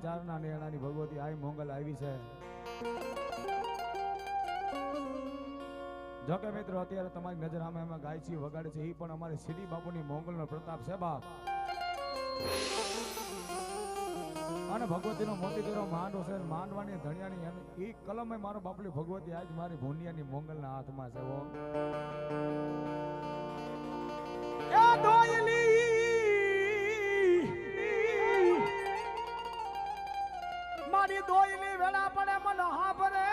એવી ચારના નેણાની ભગવતી આઈ મોંગલ આવી છે. જોકે મિત્રો, અત્યારે તમારી નજર આમે એમાં ગાયછી વગાડે છે એ પણ અમારે સીડી બાપુની મોંગલનો પ્રતાપ છે, બાપ. અને ભગવતીનો મોતી તેરો માંડો છે, માંડવાની ધણિયાની એમ એ કલમે મારો બાપલી ભગવતી આજ મારી ભુનિયાની મોંગલના હાથમાં છે ઓ દોયલી મારી દોયલી વેળા પડે, મન હાભરે.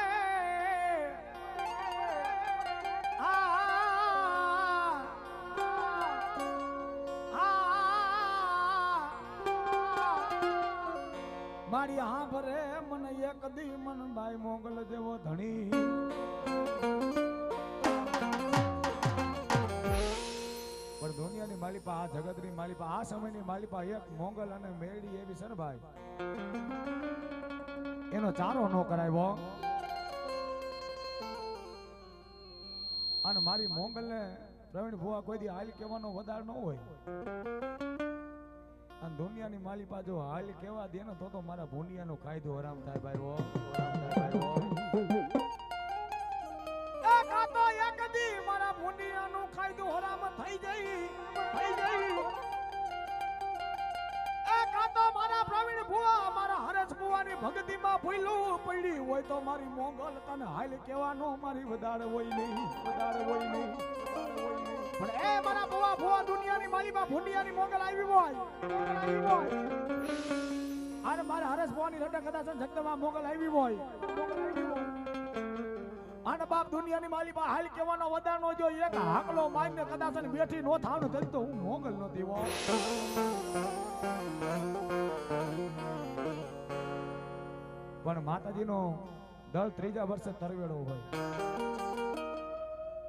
મારી હાભરે, મને એક દી મન ભાઈ મોગલ જેવો ધણી. પણ દુનિયાની માલિપા, આ જગતની માલિપા, આ સમયની માલિપા, એક મોગલ અને મેળી એવી છે ને ભાઈ એનો ચારો ન કરાવ્યો. અને મારી મોગલને પ્રવીણ ભુવા કોઈ દી હાલ કહેવાનો વધાર ન હોય. અને દુનિયાની માલી પાછો હાલ કેવા દે ને તો તો મારા ભૂંડિયાનો કાયદો હરામ થાય ભાઈ મારા ભૂંડિયાનું કાયદો હરામ થઈ જઈ થઈ જઈ મારા પ્રવીણ ભુવા મારા હરેશ ભુવાની ભક્તિમાં ભૂલું પડી હોય તો મારી મોગલ તને હાલ કહેવાનો મારી વધારે હોય નહીં, વધારે હોય નહીં પણ એ મારા ભુવા ભુવા દુનિયાની માલીમાં ભૂંડિયાની મોગલ આવી હોય આવી હોય. અરે મારા હરેશ ભુવાની લટક કદાચ જગદમાં મોગલ આવી હોય. અને બાપ દુનિયાની માલિકા હાલ કહેવાનો વધાર નો જો એક હાકલો મારીને કદાચ બેઠી નો થાવનું થયું તો હું મોગલ નો હો પણ માતાજીનો દર ત્રીજા વર્ષે તરવેડો હોય.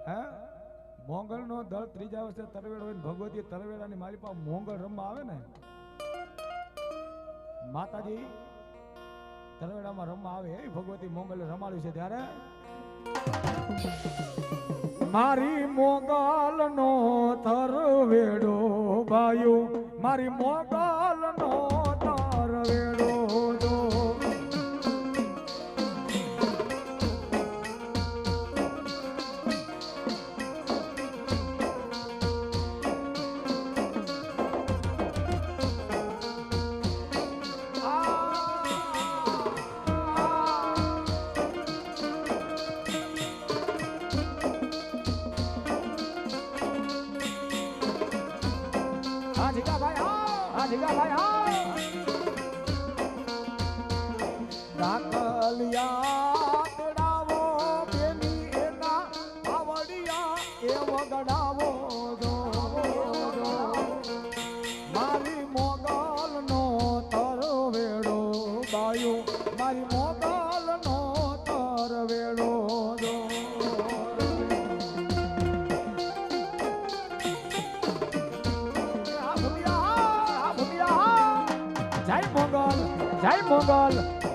હે? મોંગલનો દર ત્રીજા વર્ષે તરવેડો હોય ભગવતી તરવેડાની માલિકા મોંગલ રમવા આવે ને, માતાજી તરવેડામાં રમવા આવે. એ ભગવતી મોંગલે રમાડ્યું છે ત્યારે મારી મોગાલ નો તરવેડો બાયો મારી મોગાલ નો તરવેડો હા દાખલિયા તેડાવો બેની એના આવડિયા એ વગડાવો જો જો. મારી મોગલ નો તરવેડો બાયો મારી મોગલ નો તરવેડો. જય મોગલ જય મોગલ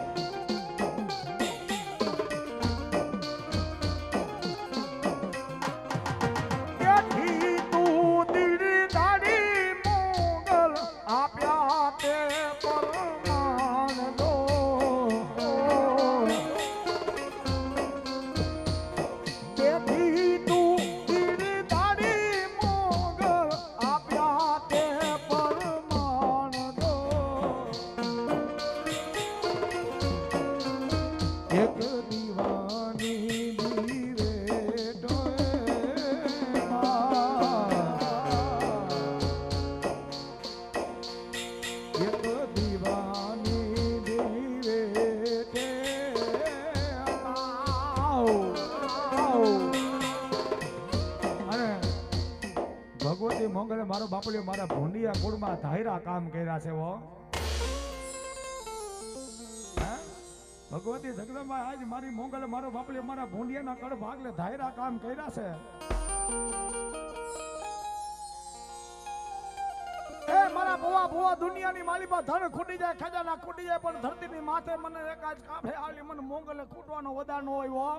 ભગવતી મોંગલે મારો બાપલિયો મારા ભૂંડિયા કુળમાં ધાયરા કામ કર્યા છે હો. ભગવતી જગદંબા, આજ મારી મોગલ મારો બાપલે મારા ભૂંડિયાના કડ ભાગલે ધાયરા કામ કર્યા છે. મારા ભુવા ભુવા દુનિયાની માલિપા ધન ખૂટી જાય, ખજાના ખૂટી જાય, પણ ધરતીની માથે મને એકાજ કાફે આલી મને મોંગલે ખૂટવાનો વધાર ન હોય હો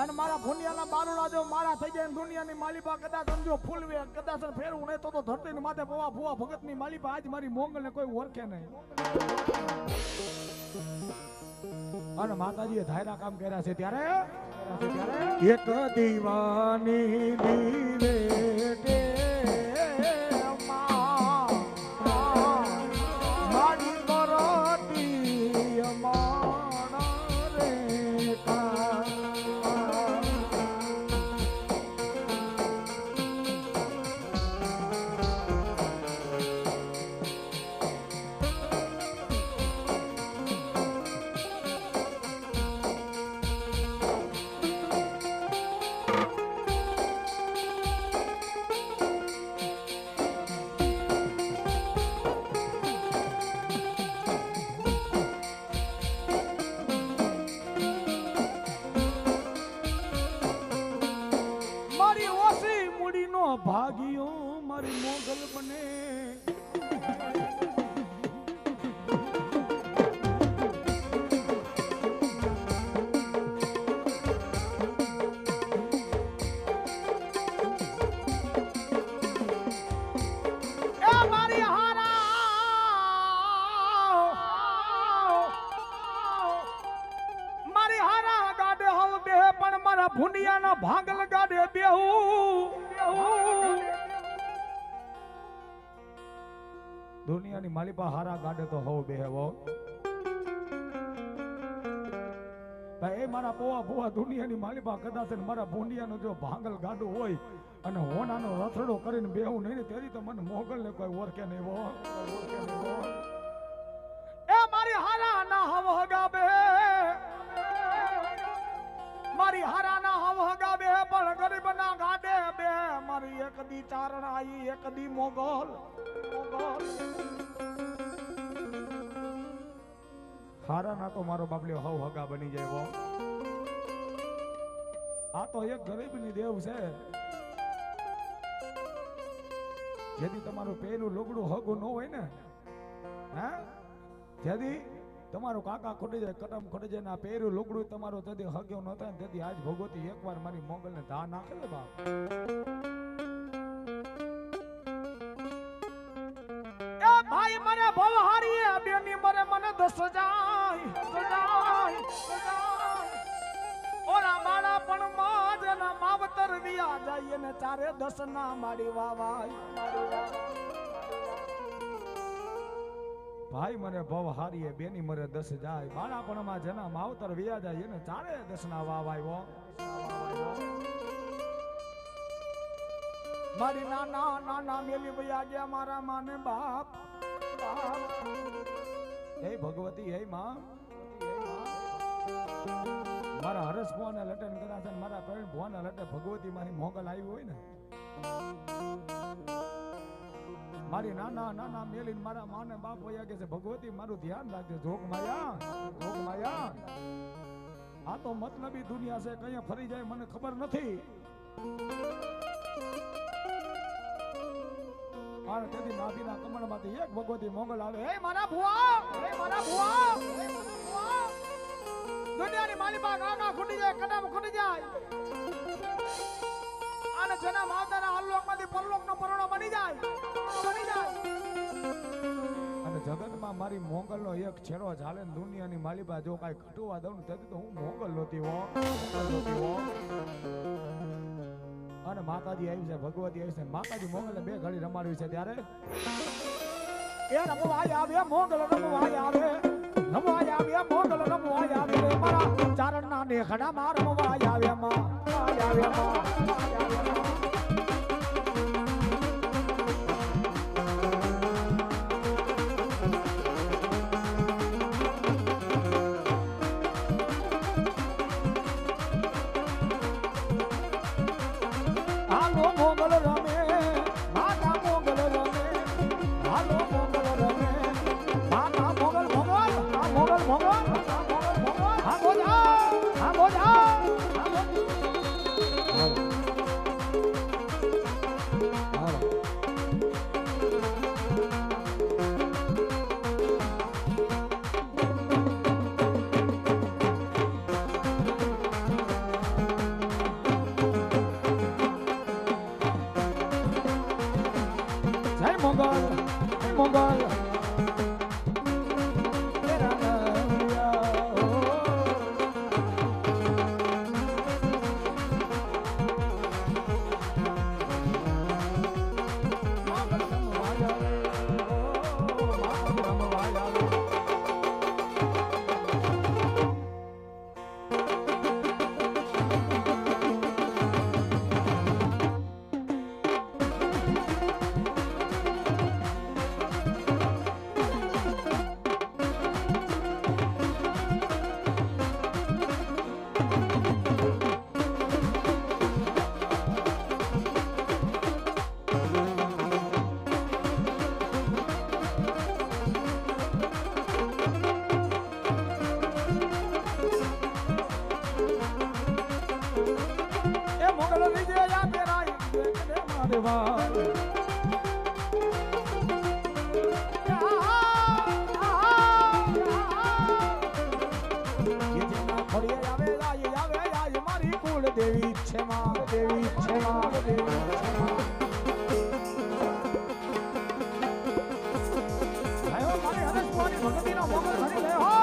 અને મારા ભુનિયાના બારોડા જો મારા થઈ જાય દુનિયાની માલિપા કદાચ સમજો ફૂલવે, કદાચ ફેરવું, નહીં તો તો ધરતીની માથે પવા ફુવા ભગતની માલિપા, આજ મારી મોંગલને કોઈ ઓળખે નહીં. અને માતાજીએ ધાયરા કામ કર્યા છે ત્યારે? એક દીવાની દીવે ભાગ્યો મારી મોગલ બને. મારા ભુંડિયાના ભાંગલ ગાડે બેહું દુનિયાની માલિપા હારા ગાડે તો હવ બેહવો. ભાઈ, એ મારા પોવા પોવા દુનિયાની માલિપા કદાચ મારા ભૂંડિયાનો જો ભાંગલ ગાડું હોય અને હોનાનો રથડો કરીને બેહું નહીં તેરી તો મને મોગલ ને કોઈ ઓળખે નહીં ઓળખે ના ગાડે બે, મારી એક દી ચારણ આઈ, એક દી મોગલ મોગલ. હારા ના તો મારો બાબલ્યો હવ હગા બની જાય આ તો એક ગરીબની દેવ છે. જેથી તમારું પેલું લુગડું હગું ન હોય ને, હે? જેથી તમારું કાકા ખોટી જાય કટમ ખોટી જાય આ પહેર્યું લુગડું તમારું તેથી હગ્યો ન થાય તેથી આજ ભગવતી એકવાર મારી મોગલને ધા નાખે ને બાપ. ભાઈ મને ભવ હારી બેની મરે મને ઓરા માળા પણ માજ ના માવતર વિયા જાય ને ચારે દસ ના મારી વાવાય મારી વાવાય. ભાઈ મને ભવ હારીએ, બેની મરે દસ જાય. બાળાપણમાં જેના માવતર વ્યા જાય, એને ચારે દસના વાવ આવ્યો. મારી નાના નાના મેલી ભૈયા ગયા મારા માને બાપ. હે ભગવતી, હે માં. મારા હરસ ભુવાને લટન કર્યા છે મારા પ્રવીણ ભુવાને લટે ભગવતી મારી મોગલ આવી હોય ને. મારી નાના નાના મેલીન મારા માને બાપ વયા કે છે. ભગવતી, મારું ધ્યાન રાખજે. જોગ માયા જોગ માયા. આ તો મતલબી દુનિયા છે કઈ ફરી જાય મને ખબર નથી. અને તેથી નાભીના કમળમાંથી એક ભગવતી મોગલ આવે. હે મારા ભુવા હે મારા ભુવા દુનિયાની માલી બાગ ગાગા ખૂટી જાય, કદમ ખૂટી જાય. અને જેના માવતાના હલ્લોકમાંથી પરલોકનો પરણો બની જાય. બની જાય. અને જગતમાં મારી મોગલનો એક છેડો ઝાલે દુનિયાની માલિબા જો કાંઈ ઘટવા દઉં તેથી તો હું મોગલ નહોતી હો. મોગલ નહોતી હો. અને માતાજી આવી છે ભગવતી આવી છે. માતાજી મોગલને બે ઘડી રમાડવી છે ત્યારે? એ રમવાય આવે મોગલ રમવાય આવે રમવાય આવ્યા મોગલ રમવાય આવે મારા ચારણના રમવાય આવે માં આવે આવે માં માં. ભગતી નો મોગલ ભરી ગયો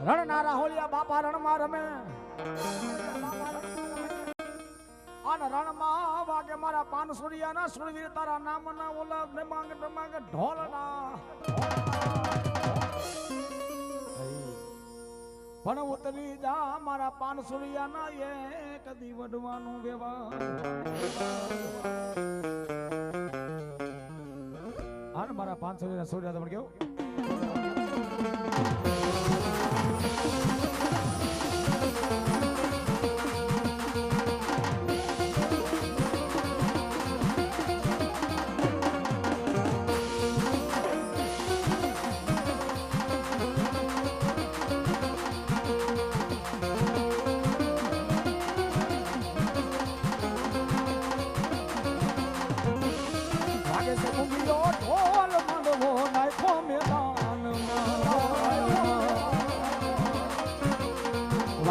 રણ ના બાપા રણમાં રમે. અન રણમાં વાગે મારા પાન સૂર્યા ના સુરવીર તારા નામ ના ઓલા માંગ માંગ ઢોલ ના પણ ઉતરી જા, મારા પાનસુરિયાના એક દી વડવાનું વેવા હાર મારા પાનસુરિયાના સૂર્યા તમને કેવું?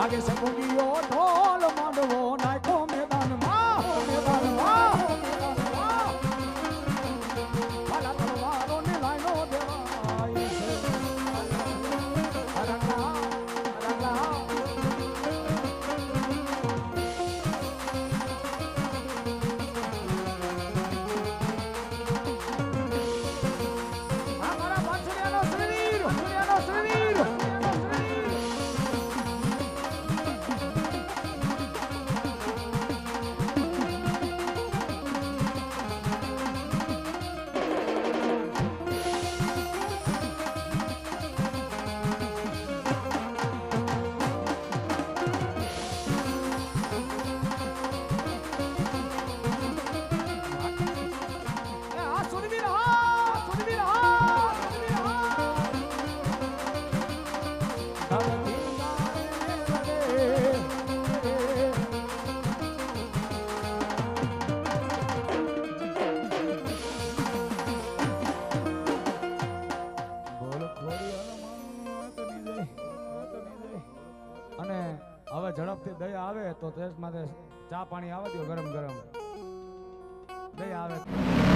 que se ponga. ઝડપથી દહીં આવે તો ટેસ્ટ માટે ચા પાણી આવે દો ગરમ ગરમ. દહીં આવે.